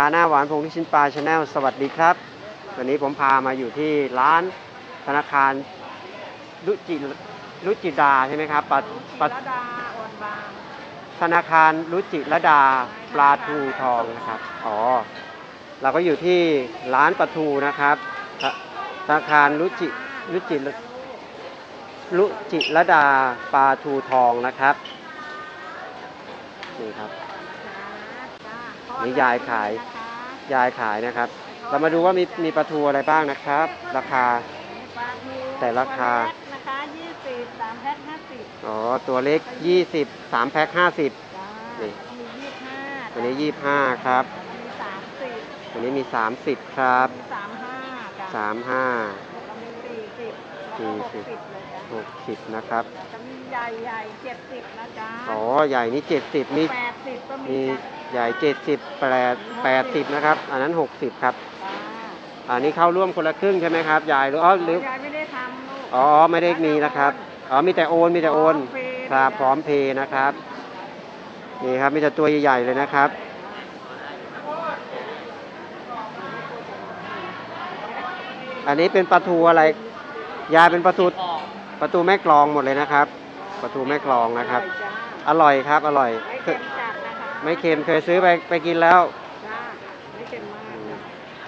ค้าหน้าหวานพงที่ชิ้นปลาชาแนลสวัสดีครับ วันนี้ผมพามาอยู่ที่ร้านธนาคารรุจิรุจิดาใช่ไหมครับปลาปลาจิรดาธนาคารรุจิระดาปลาทูทองนะครับอ๋อเราก็อยู่ที่ร้านปลาทูนะครับ ธนาคารรุจิรุจิรุจิระดาปลาทูทองนะครับนี่ครับ นี่ยายขาย ยายขายนะครับ เรามาดูว่ามีมีปลาทูอะไรบ้างนะครับ ราคาปลาทูแต่ราคาตัวเล็กนะคะยี่สิบสามแพ็คห้าสิบอ๋อ ตัวเล็ก 20 3แพ็ค50 จ้านี่มียี่สิบห้าตัวนี้ 25 ครับมีสามสิบตัวนี้มี 30 ครับมีสามห้าจ้ะ35 แล้วก็มีสี่สิบแล้วก็หกสี่สิสิบบเลยจ้ะ60 นะครับจะมี ใหญ่ใหญ่เจ็ดสิบนะจ๊ะอ๋อใหญ่นี่70มีแปดสิบก็มีมีจ้ะใหญ่70 8 80นะครับ อันนั้น60ครับจ้าอันนี้เข้าร่วมคนละครึ่งใช่ไหมครับยายหรืออ๋อหรือยายไม่ได้ทำลูกอ๋อไม่ได้มีนะครับ อ๋อมีแต่โอนมีแต่โอนพร้อมเพย์ครับพร้อมเพย์นะครับ นี่ครับมีแต่ตัวใหญ่ๆเลยนะครับ อันนี้เป็นปลาทูอะไร ยายเป็นปลาทูปลาทูแม่กลองหมดเลยนะครับ ปลาทูแม่กลองนะครับจ้าอร่อยครับอร่อย ไม่เค็มจัดนะคะไม่เค็มเคยซื้อไปไปกินแล้ว จ้าไม่เค็มมากจ้ะ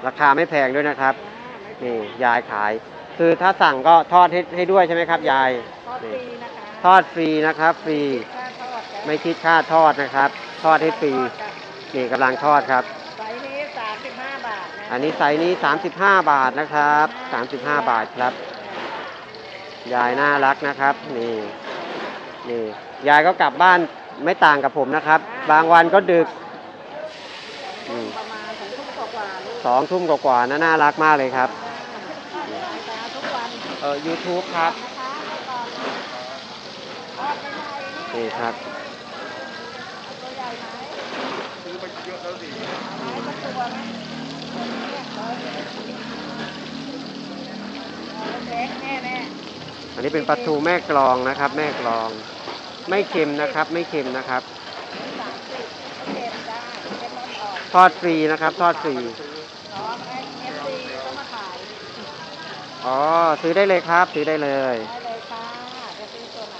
ราคาไม่แพงด้วยนะครับจ้าไม่เค็นี่มยายขาย คือถ้าสั่งก็ทอดให้ให้ด้วยใช่ไหมครับยาย ทอดฟนี่รีนะคะทอดฟรีนะครับฟรีค่าทอดจ้ะไม่คิดค่าทอดนะครับ ทอดให้ฟรี ทอดจ้ะนี่กำลังทอดครับ ไซส์นี้สามสิบห้าบาทนะอันนี้ไซส์นี้ 35 บาทนะครับ 35 บาทครับ ยายน่ารักนะครับ นี่ นี่ยายก็กลับบ้านไม่ต่างกับผมนะครับ บางวันก็ดึกอืมประมาณถึงทุ่มกว่าๆลูกสองทุ่มกว่าๆนะน่ารักมากเลยครับรายการทุกวันเออ YouTube ครับนะคะเอาก่อนนะทอดไม่ได้นี่นี่ครับตัวใหญ่ไหมซื้อไปเยอะแล้วสิไหนสักตัวไหมเนี่ยร้อยเล็กแน่แน่ อันนี้เป็นปลาทูแม่กลองนะครับ แม่กลอง ไม่เค็มนะครับ ไม่เค็มนะครับสามสิบเค็มได้เค็มอ่อนทอดฟรีนะครับ ทอดฟรีๆน้องไอ้เอฟซีก็มาขายอ๋อซื้อได้เลยครับ ซื้อได้เลยได้เลยค่ะจะซื้อตัวไหน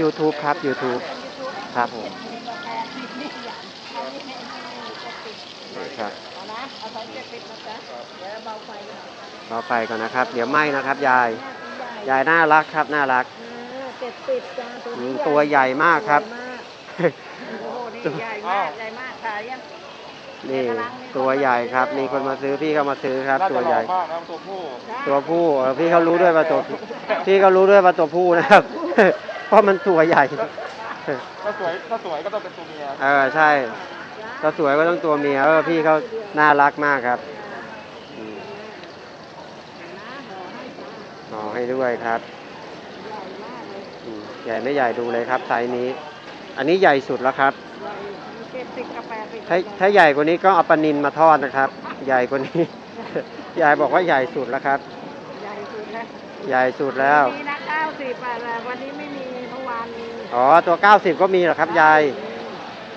YouTube ครับ YouTube ครับผมมีกาแฟมีนี่อย่างอันนี้ให้ให้เจ็ดสิบนี่ครับเอานะเอาใส่เจ็ดสิบนะจ๊ะเดี๋ยวเบาไฟหน่อยรอไฟก่อนนะครับ เดี๋ยวไหม้นะครับยายแม่ตัวใหญ่ ยายน่ารักครับน่ารัก เจ็ดสิบจ้าตัวอืนี้มตัวใหญ่มากครับ ใหญ่มากโอ้โหนี่ใหญ่มากใหญ่มากขายยัง นี่ตัวใหญ่ครับ มีคนมาซื้อพี่ก็มาซื้อครับตัวใหญ่ มากนะตัวผู้ ตัวผู้เออพี่เขารู้ด้วยว่าตัวผู้พี่เขารู้ด้วยว่าตัวผู้นะครับ เพราะมันตัวใหญ่ ถ้าสวยถ้าสวยก็ต้องเป็นตัวเมีย เออใช่ ถ้าสวยก็ต้องตัวเมียเออพี่เขาน่ารักมากครับอืม ห่อให้ด้วยครับอืมใหญ่ไม่ใหญ่ดูเลยครับไซส์นี้ อันนี้ใหญ่สุดแล้วครับเจ็ดสิบกับแปดสิบถ้าถ้าใหญ่กว่านี้ก็เอาปลานินมาทอดนะครับ ใหญ่กว่านี้ ยายบอกว่าใหญ่สุดแล้วครับ ใหญ่สุดแล้วใหญ่สุดแล้วมีนะเก้าสิบอะแต่วันนี้ไม่มีเมื่อวานมีอ๋อตัว90ก็มีเหรอครับยาย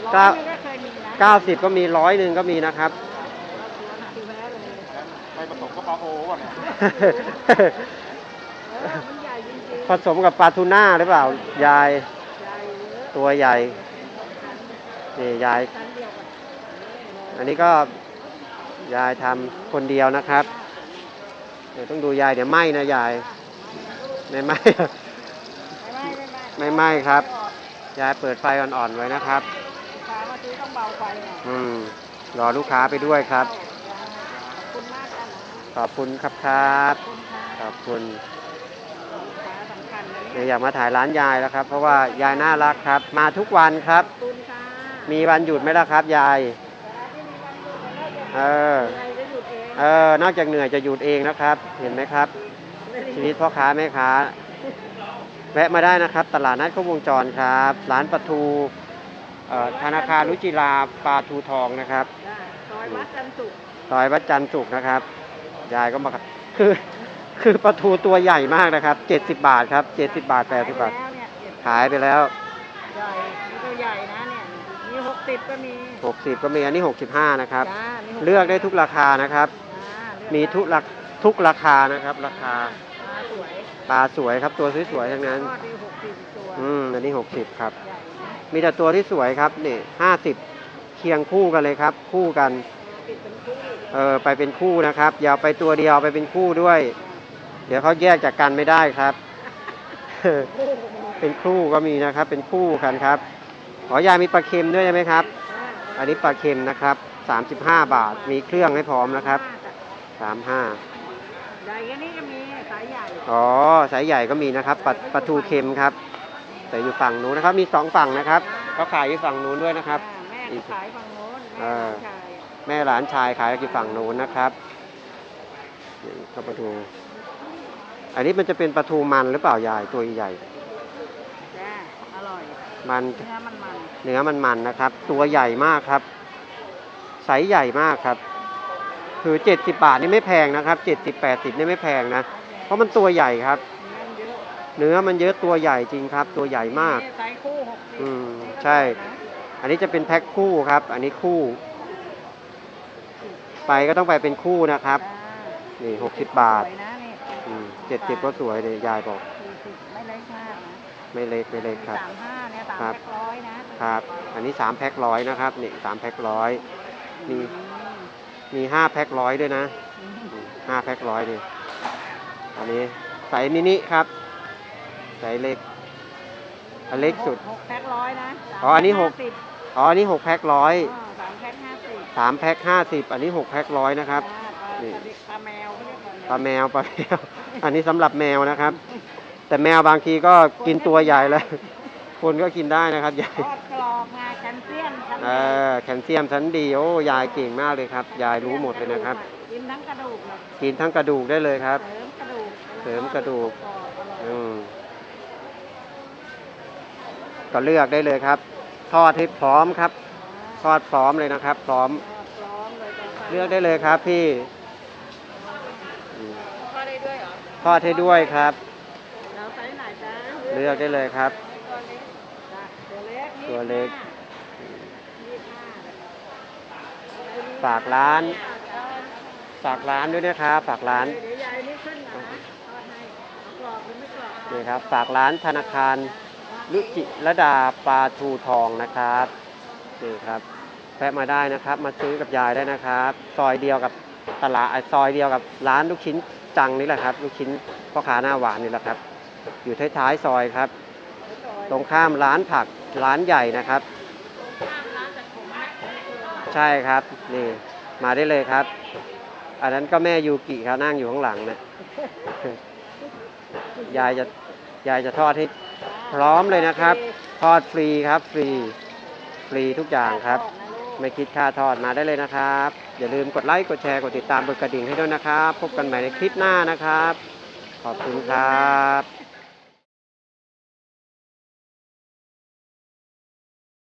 ร้อยหนึงก็เคยมีนะ90ก็มีร้อยหนึ่งก็มีนะครับดูแพ้เลยไปผสมกับปลาโอวะเนี่ยเออ มันใหญ่จริงผสมกับปลาทูน่าหรือเปล่า ยายๆใหญ่เยอะตัวใหญ่นี่ยาย ชั้นเดียวกันอันนี้ก็ยายทำคนเดียวนะครับเดี๋ยวต้องดูยายเดี๋ยวไหม้นะยายไม่ไหม้ไม่ไม่ไม่ไม่ไหม้ครับ ยายเปิดไฟอ่อนๆไว้นะครับ ลูกค้ามาซื้อต้องเบาไฟหน่อยอืมรอลูกค้าไปด้วยครับ ขอบคุณมากกันนะขอบคุณครับครับ ขอบคุณค่ะ ข ยวยอยากมาถ่ายร้านยายแล้วครับ เพราะว่ายายน่ารักครับ มาทุกวันครับขอบคุณค่ะมีวันหยุดไหมล่ะครับ ยาย เออใครจะหยุดเองเออ นอกจากเหนื่อยจะหยุดเองนะครับ เห็นไหมครับ ชีวิตพ่อค้าแม่ค้า แวะมาได้นะครับ ตลาดนัดครบวงจรครับ ร้านปลาทูเอ่อธนาคารรุจิราปลาทูทองนะครับได้ซอยวัดจันทร์สุขซอยวัดจันทร์สุขนะครับ ยายก็มาคือ คือปลาทูตัวใหญ่มากนะครับ 70 บาทครับ 70 บาท 80 บาท แล้วเนี่ยเจ็ดขายไปแล้วใหญ่นี่ก็ใหญ่นะเนี่ยมีหกสิบก็มี60 ก็มีอันนี้ 65 นะครับ จ้ามี60เลือกได้ทุกราคานะครับ จ้าเลือกมีทุกราทุกราคานะครับ ราคาปลาสวยปลาสวยครับตัวสวยๆทั้งนั้น ทอดดีหกสิบตัวอืมอันนี้ 60 ครับ ใหญ่นะมีแต่ตัวที่สวยครับนี่50 เคียงคู่กันเลยครับ คู่กันปิดเป็นคู่เออไปเป็นคู่นะครับ อย่าเอาไปตัวเดียวเอาไปเป็นคู่ด้วย เดี๋ยวเขาแยกจากกันไม่ได้ครับคู่ก็มีเป็นคู่ก็มีนะครับ เป็นคู่กันครับ ขอยายมีปลาเค็มด้วยใช่ไหมครับจ้าอันนี้ปลาเค็มนะครับ35บาท มีเครื่องให้พร้อมนะครับจ้ะ35ใหญ่แค่นี้ก็มีสายใหญ่ อ๋อ สายใหญ่ก็มีนะครับปลาปลาทูเค็มครับ แต่อยู่ฝั่งนู้นนะครับ มีสองฝั่งนะครับเขาขายอยู่ฝั่งนู้นด้วยนะครับอ่าแม่ก็ขายฝั่งโน้นเอแม่อลูกชายอะแม่หลานชายขายอยู่ฝั่งนู้นนะครับนี่ก็ปลาทู อันนี้มันจะเป็นปลาทูมันหรือเปล่ายายตัวใหญ่ จ้าอร่อยมันเนื้อมันมันเนื้อมันมันนะครับ ตัวใหญ่มากครับไซส์ใหญ่มากครับ คือเจ็ดสิบาทนี่ไม่แพงนะครับเจ็ดสิบแปดสิบนี่ไม่แพงนะ เพราะมันตัวใหญ่ครับ เนื้อมันเยอะเนื้อมันเยอะตัวใหญ่จริงครับ ตัวใหญ่มากนี่ไซส์คู่หกสิบอืมนี่ก็ใช่สวยนะอันนี้จะเป็นแพ็คคู่ครับ อันนี้คู่ ไปก็ต้องไปเป็นคู่นะครับจ้านี่หกสิบบาท สวยนะนี่ เจ็ดสิบก็สวยเลยยายบอก สี่สิบไม่เล็กมากนะไม่เล็กไม่เล็กครับ สามห้าเนี่ยสามครับ แพ็คร้อยนะครับ อันนี้สามแพ็คร้อยนะครับนี่สามแพ็คร้อย มีอืมีห้าแพ็คร้อยด้วยนะอืมห้าแพ็คร้อยดิอันนี้ไซส์มินิครับไซส์เล็ก อันเล็กสุด หกแพ็คร้อยนะอ๋ออันนี้หกสิบอ๋ออันนี้หกแพ็คร้อยอ๋อสามแพ็คห้าสิบสามแพ็คห้าสิบอันนี้หกแพ็คร้อยนะครับ จ้าปลานี่ ปลาแมวเขาเรียกป ลาแมวปลาแมว อันนี้สำหรับแมวนะครับ แต่แมวบางทีก็กินตัวใหญ่แล้วคนก็กินได้นะครับยายทอดกรอบมาแคลเซียมชั้นเอดีอแคลเซียมชั้นดีโอ้ยายเก่งมากเลยครับ ยายรู้หมดเลยนะครับ กินทั้งกระดูกเลยกินทั้งกระดูกได้เลยครับ เสริมกระดูกเสริมกระดูกรอบอร่อยอืมก็เลือกได้เลยครับ ทอดให้พร้อมครับ ทอดพร้อมเลยนะครับ พร้อมพร้อมเลยจ้ะเลือกได้เลยครับพี่อืม ทอดได้ด้วยเหรอ ทอดให้ด้วยครับ เราไซส์ไหนจ้าเลือกได้เลยครับ ตัวเล็กจ้ะตัวเล็กตัวเล็ก ยี่สิบห้าฝากร้านจ้ะฝากร้านด้วยนะครับ ฝากร้าน เดี๋ยวยายนี่ขึ้นก่อนนะทอดให้เอากรอบหรือไม่กรอบนี่ครับ ฝากร้านธนาคารลุจิระดาปลาทูทองนะครับนี่ครับแวะมาได้นะครับ มาซื้อกับยายได้นะครับ ซอยเดียวกับตลาดอะซอยเดียวกับร้านลูกชิ้น จังนี่แหละครับลูกชิ้นพ่อค้าหน้าหวานนี่แหละครับ อยู่ท้ายๆซอยครับ ตรงข้ามร้านผักร้านใหญ่นะครับ ใช่ครับนี่มาได้เลยครับ อันนั้นก็แม่ยูกิครับนั่งอยู่ข้างหลังนะยายจะยายจะทอดให้พร้อมเลยนะครับ ทอดฟรีครับฟรี ฟรีทุกอย่างครับ ไม่คิดค่าทอดมาได้เลยนะครับ อย่าลืมกดไลค์ กดแชร์ กดติดตามกดกระดิ่งให้ด้วยนะครับ พบกันใหม่ในคลิปหน้านะครับ ขอบคุณครับ